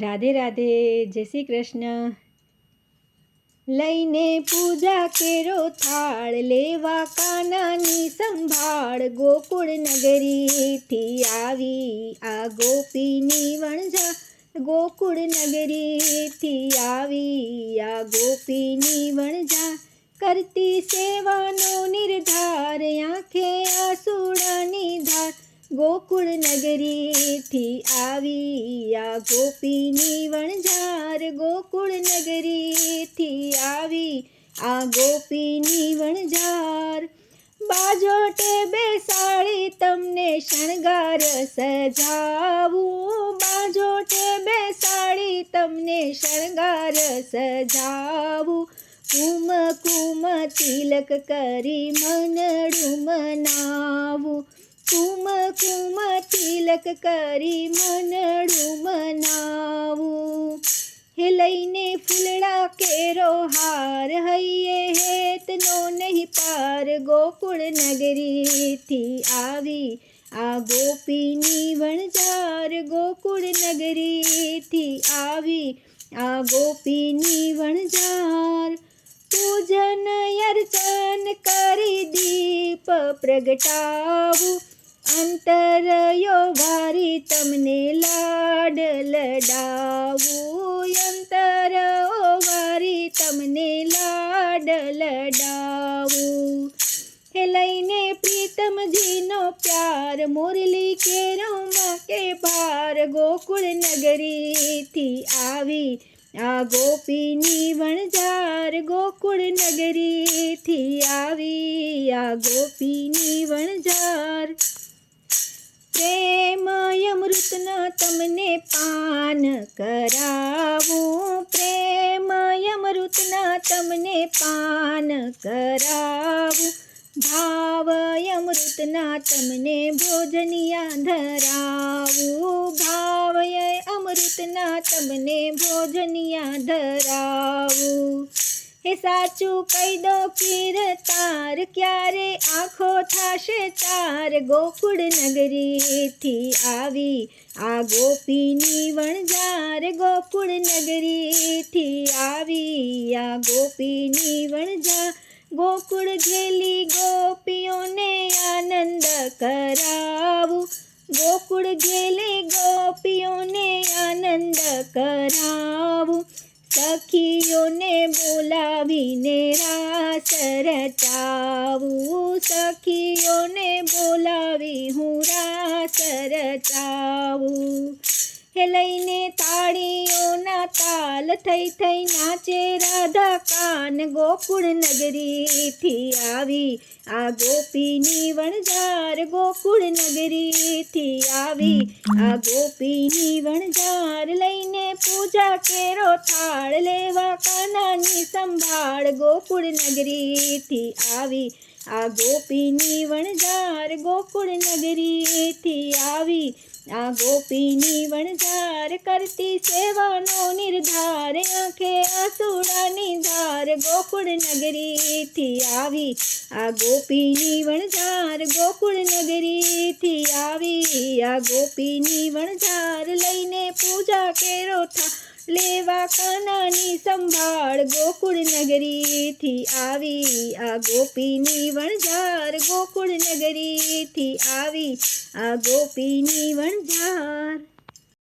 રાધે રાધે, જય શ્રી કૃષ્ણ. લઈને પૂજા કેરો થાળ, લેવા કાનાની સંભાળ, ગોકુળ નગરીથી આવી આ ગોપીની વણજા ગોકુળ નગરીથી આવી આ ગોપીની વણજા કરતી સેવાનો ગોકુળ નગરીથી આવી આ ગોપીની વણઝાર. ગોકુળ નગરીથી આવી આ ગોપીની વણઝાર. બાજોટે બેસાડી તમને શણગાર સજાવું. બાજોટે બેસાડી તમને શણગાર સજાવું. કુમ કુમ તિલક કરી મનડું મનાવું. કુમ કુમ તિલક કરી મનડું મનાવું. હે લઈને ફૂલડા કેરો હાર હૈયે હેતનો નહીં પાર ગોકુળ નગરીથી આવી. આ ગોપીની વણઝાર ગોકુળ નગરીથી આવી. આ ગોપીની વણઝાર પૂજન અર્ચન કરી દીપ પ્રગટાવું. અંતરયો વારી તમને લાડ લડાવું. અંતર વારી તમને લાડ લડાવું. હે લઈને પ્રીતમજીનો પ્યાર, મુરલી કેરોમાં કે ભાર ગોકુળ નગરીથી આવી. આ ગોપીની વણજાર ગોકુળ નગરીથી આવી. આ ગોપીની વણજાર પ્રેમય અમૃતના તમને પાન કરાવું. પ્રેમય અમૃતના તમને પાન કરાવું. ભાવય અમૃતના તમને ભોજનિયા ધરાવું. ભાવય અમૃતના તમને ભોજનિયા ધરાવું. હે સાચું કહી દો કીર્તાર ક્યારે આંખો થાશે ચાર ગોકુળ નગરીથી આવી. આ ગોપીની વણઝાર ગોકુળ નગરીથી આવી. આ ગોપીની વણઝાર ગોકુળ ઘેલી ગોપીઓને આનંદ કરાવું. ગોકુળ ઘેલી ગોપીઓને આનંદ કરાવું. સખીઓને બોલાવીને રાસ રચાવું. સખીઓને બોલાવી હું રાસ રચાવું. હે લઈને તાળીઓના તાલ થઈ થઈ નાચે રાધા કાન ગોકુળ નગરીથી આવી આ ગોપીની વણઝાર. ગોકુળ નગરીથી આવી આ ગોપીની વણઝાર. પૂજા કેરો થાળ લેવા કાનાની સંભાળ ગોકુળ નગરીથી આવી. આ ગોપીની વણઝાર ગોકુળ નગરીથી આવી. આ ગોપીની વણઝાર કરતી સેવાનો નિર્ધાર, આંખે આસુડાની ધાર ગોકુળ નગરીથી આવી. આ ગોપીની વણઝાર ગોકુળ નગરીથી આવી. આ ગોપીની વણઝાર લઈને પૂજા કેરો થા લેવા કાનાની સંભાળ ગોકુળ નગરીથી આવી. આ ગોપીની વણઝાર ગોકુળ નગરીથી આવી. આ ગોપીની વણઝાર